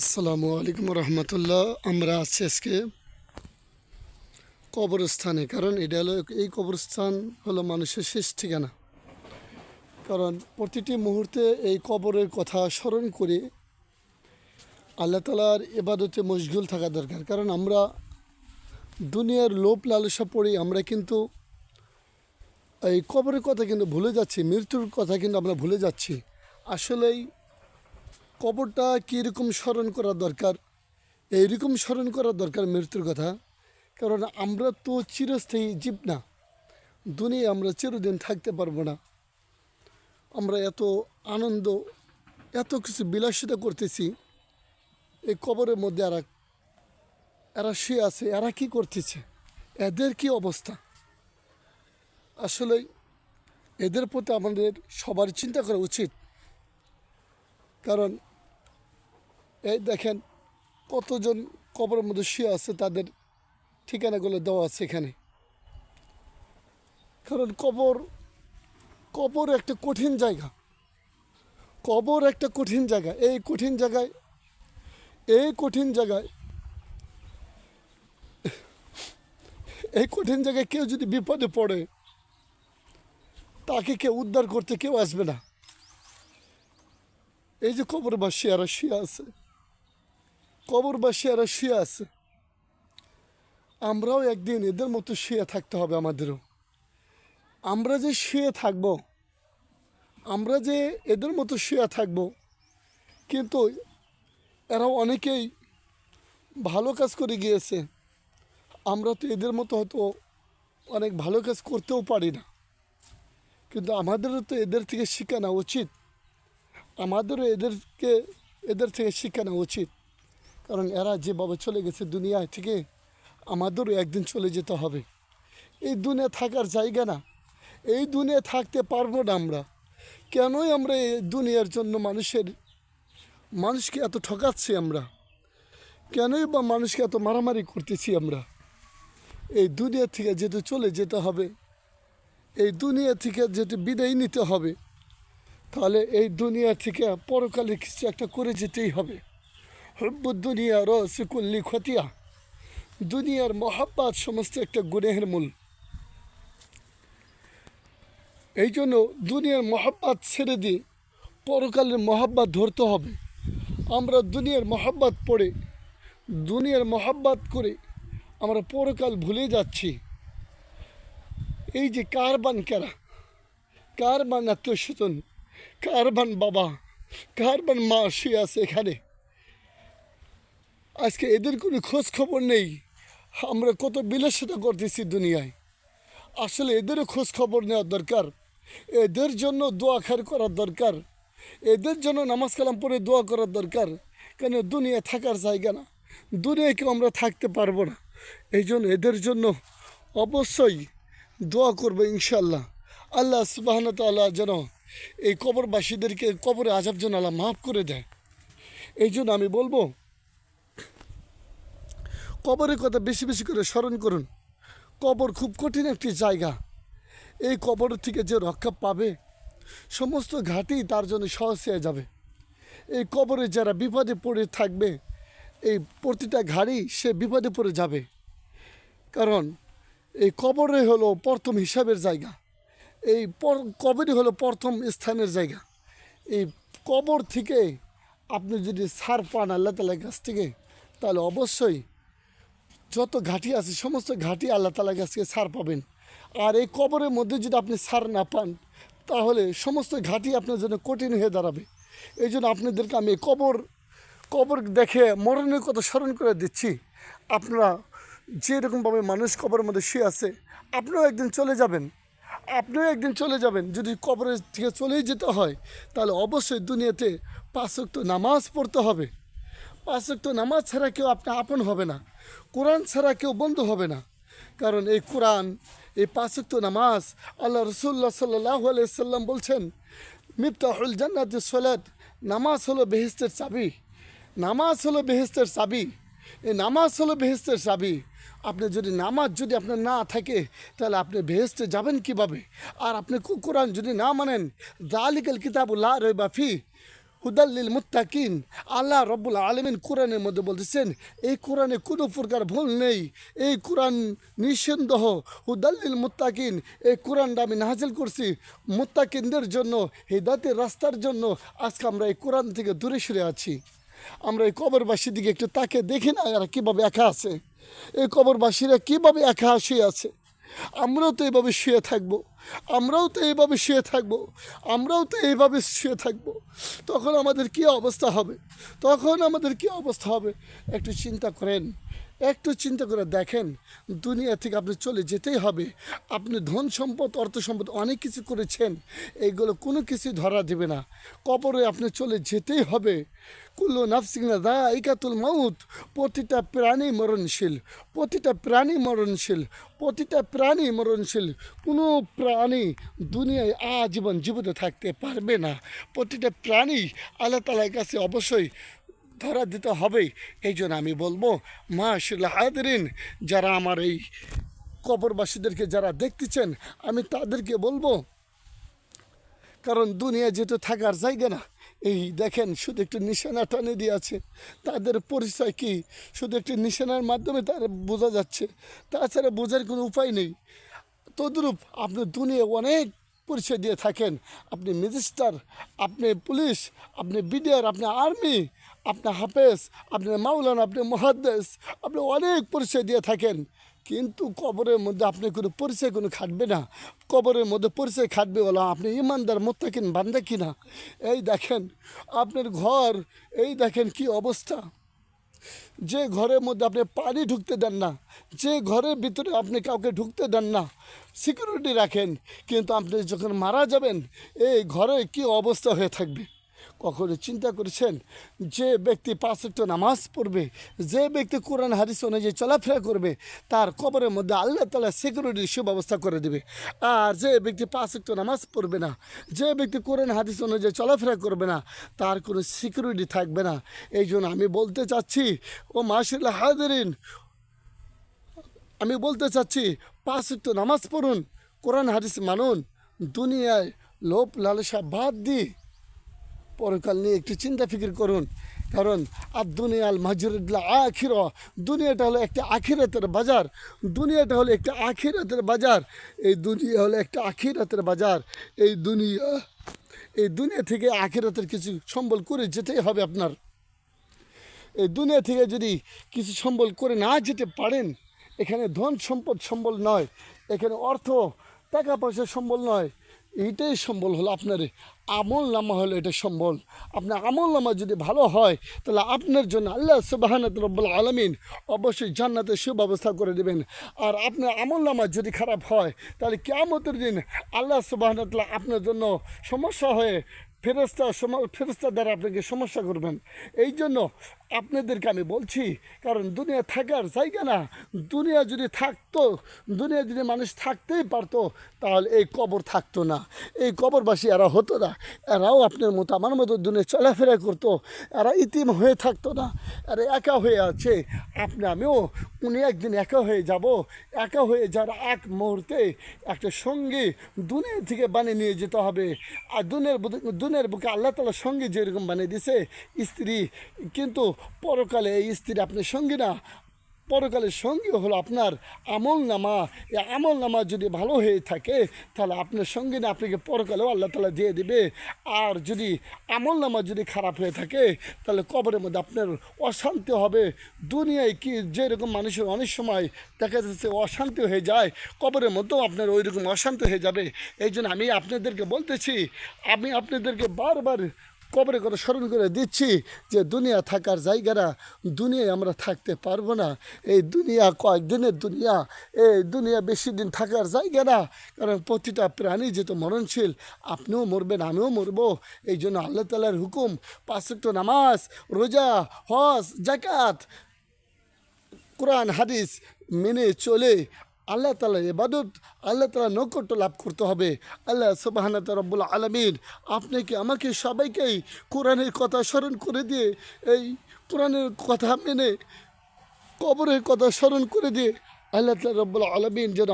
আসসালামু আলাইকুম রহমতুল্লাহ। আমরা আছি আজকে কবরস্থানে, কারণ এটা হলো, এই কবরস্থান হলো মানুষের শেষ ঠিকানা। কারণ প্রতিটি মুহূর্তে এই কবরের কথা স্মরণ করে আল্লাহ তালার এবাদতে মশগুল থাকা দরকার। কারণ আমরা দুনিয়ার লোভ লালসা পড়ে আমরা কিন্তু এই কবরের কথা কিন্তু ভুলে যাচ্ছি, মৃত্যুর কথা কিন্তু আমরা ভুলে যাচ্ছি। আসলেই কবরটা কীরকম স্মরণ করা দরকার? এইরকম স্মরণ করা দরকার মৃত্যুর কথা। কারণ আমরা তো চিরস্থায়ী জীব না। দুনিয়া আমরা চিরদিন থাকতে পারব না। আমরা এত আনন্দ, এত কিছু বিলাসিতা করতেছি। এই কবরের মধ্যে এরা এরা শুয়ে আছে, এরা কি করতেছে? এদের কি অবস্থা? আসলে এদের প্রতি আমাদের সবার চিন্তা করা উচিত। কারণ এই দেখেন, কতজন কবরের মধ্যে শুয়ে আছে, তাদের ঠিকানাগুলো দেওয়া আছে এখানে। কারণ কবর কবর একটা কঠিন জায়গা। কবর একটা কঠিন জায়গা। এই কঠিন জায়গায়, এই কঠিন জায়গায়, এই কঠিন জায়গায় কেউ যদি বিপদে পড়ে, তাকে কেউ উদ্ধার করতে কেউ আসবে না। এই যে কবর কবরবাসী এরা শুয়ে আছে। কবরবাসী এরা শুয়ে আছে। আমরাও একদিন এদের মতো শুয়ে থাকতে হবে আমাদেরও। আমরা যে শুয়ে থাকব, আমরা যে এদের মতো শুয়ে থাকব, কিন্তু এরা অনেকেই ভালো কাজ করে গিয়েছে। আমরা তো এদের মতো হয়তো অনেক ভালো কাজ করতেও পারি না। কিন্তু আমাদেরও তো এদের থেকে নেওয়া উচিত। আমাদেরও এদেরকে, এদের থেকে নেওয়া উচিত। কারণ এরা যেভাবে চলে গেছে দুনিয়ায় থেকে আমাদেরও একদিন চলে যেতে হবে। এই দুনিয়া থাকার জায়গা না। এই দুনিয়া থাকতে পারব না আমরা। কেনই আমরা এই দুনিয়ার জন্য মানুষের, মানুষকে এত ঠকাচ্ছি আমরা? কেনই বা মানুষকে এত মারামারি করতেছি আমরা? এই দুনিয়া থেকে যেতে চলে যেতে হবে। এই দুনিয়া থেকে যেতে বিদায় নিতে হবে। তাহলে এই দুনিয়া থেকে পরকালে কিছু একটা করে যেতেই হবে। হব্ব দুনিয়া রসিকুল্লি খতিয়া দুনিয়ার মহাব্বাত সমস্ত একটা গুনেহের মূল। এই জন্য দুনিয়ার মহাব্বাত ছেড়ে দিয়ে পরকালের মহাব্বাত ধরতে হবে। আমরা দুনিয়ার মহাব্বাত পড়ে, দুনিয়ার মহাব্বাত করে আমরা পরকাল ভুলে যাচ্ছি। এই যে কারবান কেরা? কারবান আত্মীয় স্বজন কারবান বাবা, কারবান মা শুয়ে আছে এখানে। আজকে এদের কোনো খোঁজ খবর নেই। আমরা কত বিলাসিতা করতেছি দুনিয়ায়। আসলে এদেরও খোঁজ খবর নেওয়া দরকার। এদের জন্য দোয়া খার করার দরকার। এদের জন্য নামাজ কালাম পড়ে দোয়া করার দরকার। কেন দুনিয়া থাকার জায়গা না? দুনিয়ায় কেউ আমরা থাকতে পারব না। এই জন্য এদের জন্য অবশ্যই দোয়া করব ইনশাল্লাহ আল্লাহ সুবাহ তাল্লাহ যেন এই কবরবাসীদেরকে কবরে আজাব যেন আল্লাহ মাফ করে দেয়। এই জন্য আমি বলব কবরের কথা বেশি বেশি করে স্মরণ করুন। কবর খুব কঠিন একটি জায়গা। এই কবর থেকে যে রক্ষা পাবে, সমস্ত ঘাটি তার জন্য সহজ হয়ে যাবে। এই কবরে যারা বিপদে পড়ে থাকবে, এই প্রতিটা ঘাড়ি সে বিপদে পড়ে যাবে। কারণ এই কবরে হলো প্রথম হিসাবের জায়গা। এই কবরই হলো প্রথম স্থানের জায়গা। এই কবর থেকে আপনি যদি সার পান আল্লাহ তালার কাছ থেকে, তাহলে অবশ্যই যত ঘাটি আছে, সমস্ত ঘাটি আল্লাহ তালার কাছ সার পাবেন। আর এই কবরের মধ্যে যদি আপনি সার না পান, তাহলে সমস্ত ঘাটি আপনার জন্য কঠিন হয়ে দাঁড়াবে। এই জন্য আপনাদেরকে আমি কবর কবর দেখে মরণের কথা স্মরণ করে দিচ্ছি। আপনারা যেরকমভাবে মানুষ কবরের মধ্যে শুয়ে আছে, আপনিও একদিন চলে যাবেন। আপনিও একদিন চলে যাবেন। যদি কবরের থেকে চলেই যেতে হয়, তাহলে অবশ্যই দুনিয়াতে পাঁচক্ত নামাজ পড়তে হবে। পাঁচক্ত নামাজ ছাড়া কেউ আপনি আপন হবে না। কোরআন ছাড়া কেউ বন্ধু হবে না। কারণ এই কোরআন, এই পাঁচক্ত নামাজ আল্লাহ রসুল্লাহ সাল্লাহ সাল্লাম বলছেন, মিফতাহুল জান্নাত সলাত, নামাজ হলো বেহেস্তের চাবি। নামাজ হলো বেহেস্তের চাবি। এই নামাজ হলো বেহেস্তের চাবি। আপনি যদি নামাজ যদি আপনার না থাকে, তাহলে আপনি বেহেস্তে যাবেন কীভাবে? আর আপনি কোরআন যদি না মানেন জালিকাল কিতাবুল্লাহ রবাফি হুদাল্লিল মুত্তাকিন। আল্লাহ রব্বুল আলমিন কোরআনের মধ্যে বলতেছেন, এই কোরআনে কোনো প্রকার ভুল নেই। এই কোরআন নিঃসন্দেহ হুদাল্লিল মুত্তাকিন। এই কোরআনটা আমি নাহাজিল করছি মুত্তাকিনদের জন্য হিদাতের রাস্তার জন্য। আজকে আমরা এই কোরআন থেকে দূরে সরে আছি। আমরা এই কবরবাসীর দিকে একটু তাকে দেখি না এরা কীভাবে একা আছে। এই কবরবাসীরা কীভাবে একা শুয়ে আছে। আমরাও তো এইভাবে শুয়ে থাকব। আমরাও তো এইভাবে শুয়ে থাকব, আমরাও তো এইভাবে শুয়ে থাকব। তখন আমাদের কি অবস্থা হবে? তখন আমাদের কি অবস্থা হবে? একটু চিন্তা করেন, একটু চিন্তা করে দেখেন, দুনিয়া থেকে আপনি চলে যেতেই হবে। আপনি ধন সম্পদ, অর্থ সম্পদ অনেক কিছু করেছেন, এইগুলো কোনো কিছুই ধরা দেবে না। কবরে আপনি চলে যেতেই হবে। কুল্লু নাফসিংনা দা ইকাতুল মাউত, প্রতিটা প্রাণী মরণশীল, প্রতিটা প্রাণী মরণশীল, প্রতিটা প্রাণী মরণশীল, কোনো প্রাণী দুনিয়ায় আজীবন জীবিত থাকতে পারবে না। প্রতিটা প্রাণী আল্লাহ তালার কাছে অবশ্যই ধরা দিতে হবেই এই জন্য আমি বলব মাশাল হাদরিন যারা আমার এই কবরবাসীদেরকে যারা দেখতেছেন, আমি তাদেরকে বলব, কারণ দুনিয়া যেহেতু থাকার জায়গা না, এই দেখেন শুধু একটু নিশানা টানে দিয়ে আছে। তাদের পরিচয় কি? শুধু একটি নিশানার মাধ্যমে তার বোঝা যাচ্ছে। তাছাড়া বোঝার কোনো উপায় নেই। তদ্রূপ আপনি দুনিয়া অনেক পরিচয় দিয়ে থাকেন। আপনি ম্যাজিস্ট্রার, আপনি পুলিশ, আপনি বিডিআর, আপনি আর্মি, আপনি হাফেজ, আপনি মাওলানা, আপনি মহাদ্দেশ আপনি অনেক পরিচয় দিয়ে থাকেন। কিন্তু কবরের মধ্যে আপনি কোনো পরিচয় কোনো খাটবে না। কবরের মধ্যে পরিচয় খাটবে বলো আপনি ইমানদার, মোত্তাকিন বান্দা কিনা? এই দেখেন, আপনার ঘর, এই দেখেন কি অবস্থা। যে ঘরের মধ্যে আপনি পানি ঢুকতে দেন না, যে ঘরের ভিতরে আপনি কাউকে ঢুকতে দেন না সিকিউরিটি রাখেন। কিন্তু আপনি যখন মারা যাবেন, এই ঘরে কি অবস্থা হয়ে থাকবে? কখনো চিন্তা করেছেন যে ব্যক্তি পাঁচ একটু নামাজ পড়বে, যে ব্যক্তি কোরআন হারিস অনুযায়ী চলাফেরা করবে, তার কবরের মধ্যে আল্লাহ তালা সিকিউরিটির সুব্যবস্থা করে দেবে। আর যে ব্যক্তি পাঁচ একটু নামাজ পড়বে না, যে ব্যক্তি কোরআন, হাদিস অনুযায়ী চলাফেরা করবে না, তার কোনো সিকিউরিটি থাকবে না। এই জন্য আমি বলতে চাচ্ছি, ও মাসিল্লা হাজরিন, আমি বলতে চাচ্ছি, পাঁচ নামাজ পড়ুন, কোরআন, হাদিস মানুন, দুনিয়ায় লোভ, লালসা বাদ দিয়ে পরকাল নিয়ে একটু চিন্তা ফিকির করুন। কারণ আর দুনিয়াল মাজরুল্লাহ আখির। দুনিয়াটা হলো একটা আখিরাতের বাজার। দুনিয়াটা হলো একটা আখিরাতের বাজার। এই দুনিয়া হলো একটা আখিরাতের বাজার। এই দুনিয়া এই দুনিয়া থেকে আখিরাতের কিছু সম্বল করে যেতেই হবে আপনার। এই দুনিয়া থেকে যদি কিছু সম্বল করে না যেতে পারেন, এখানে ধন সম্পদ সম্বল নয়, এখানে অর্থ, টাকা পয়সা সম্বল নয় এইটাই সম্বল হলো আপনার, আমল নামা হলো এটা সম্বল। আপনার আমল নামা যদি ভালো হয়, তাহলে আপনার জন্য আল্লাহ সুবাহানত রব্বুল আলমিন অবশ্যই জান্নাতে সুব্যবস্থা করে দেবেন। আর আপনার আমল নামা যদি খারাপ হয়, তাহলে কেমতের দিন আল্লাহ সুবাহানতলা আপনার জন্য সমস্যা হয়ে ফেরস্তা ফেরস্তা দ্বারা আপনাকে সমস্যা করবেন। এই জন্য আপনাদেরকে আমি বলছি, কারণ দুনিয়া থাকার জায়গা না। দুনিয়া যদি থাকতো, দুনিয়া যদি মানুষ থাকতেই পারতো, তাহলে এই কবর থাকতো না। এই কবরবাসী এরা হতো না। এরাও আপনার মতো, আমার মতো দুনিয়া চলাফেরা করতো। এরা ইতিম হয়ে থাকতো না। এরা একা হয়ে আছে। আপনি, আমিও, উনি একদিন একা হয়ে যাব। একা হয়ে যার এক মুহূর্তে একটা সঙ্গী দুনিয়া থেকে বানিয়ে নিয়ে যেতে হবে। আর দুনিয়ার দুনিয়ার বুকে আল্লাহ তালার সঙ্গে যেরকম বানিয়ে দিছে স্ত্রী। কিন্তু পরকালে এই স্ত্রী আপনার সঙ্গী না পরকালের সঙ্গী হলো আপনার আমল নামা। এই আমল নামা যদি ভালো হয়ে থাকে, তাহলে আপনার সঙ্গে না, আপনাকে পরকালেও আল্লাহ তালা দিয়ে দেবে। আর যদি আমল নামা যদি খারাপ হয়ে থাকে, তাহলে কবরের মধ্যে আপনার অশান্তি হবে। দুনিয়ায় কি যেরকম মানুষের অনেক সময় দেখা যাচ্ছে অশান্তি হয়ে যায়, কবরের মধ্যেও আপনার ওই রকম অশান্তি হয়ে যাবে। এই জন্য আমি আপনাদেরকে বলতেছি, আমি আপনাদেরকে বারবার কবরে করে স্মরণ করে দিচ্ছি যে দুনিয়া থাকার জায়গাটা দুনিয়ায় আমরা থাকতে পারব না। এই দুনিয়া কয়েকদিনের দুনিয়া, এই দুনিয়া বেশি দিন থাকার জায়গা না কারণ প্রতিটা প্রাণী যেহেতু মরণশীল, আপনিও মরবেন, আমিও মরবো। এই জন্য আল্লাহ তালার হুকুম পাঁচক্ত নামাজ, রোজা, হজ জাকাত কোরআন, হাদিস মেনে চলে আল্লাহ তালা এবাদত আল্লাহ তালা নৈকট্য লাভ করতে হবে। আল্লাহ সুবাহানাত রব্বুল আলমিন আপনাকে আমাকে সবাইকেই কোরআনের কথা স্মরণ করে দিয়ে, এই কোরআনের কথা মেনে কবরের কথা স্মরণ করে দিয়ে আল্লাহ তালা রব্বুল আলমিন যেন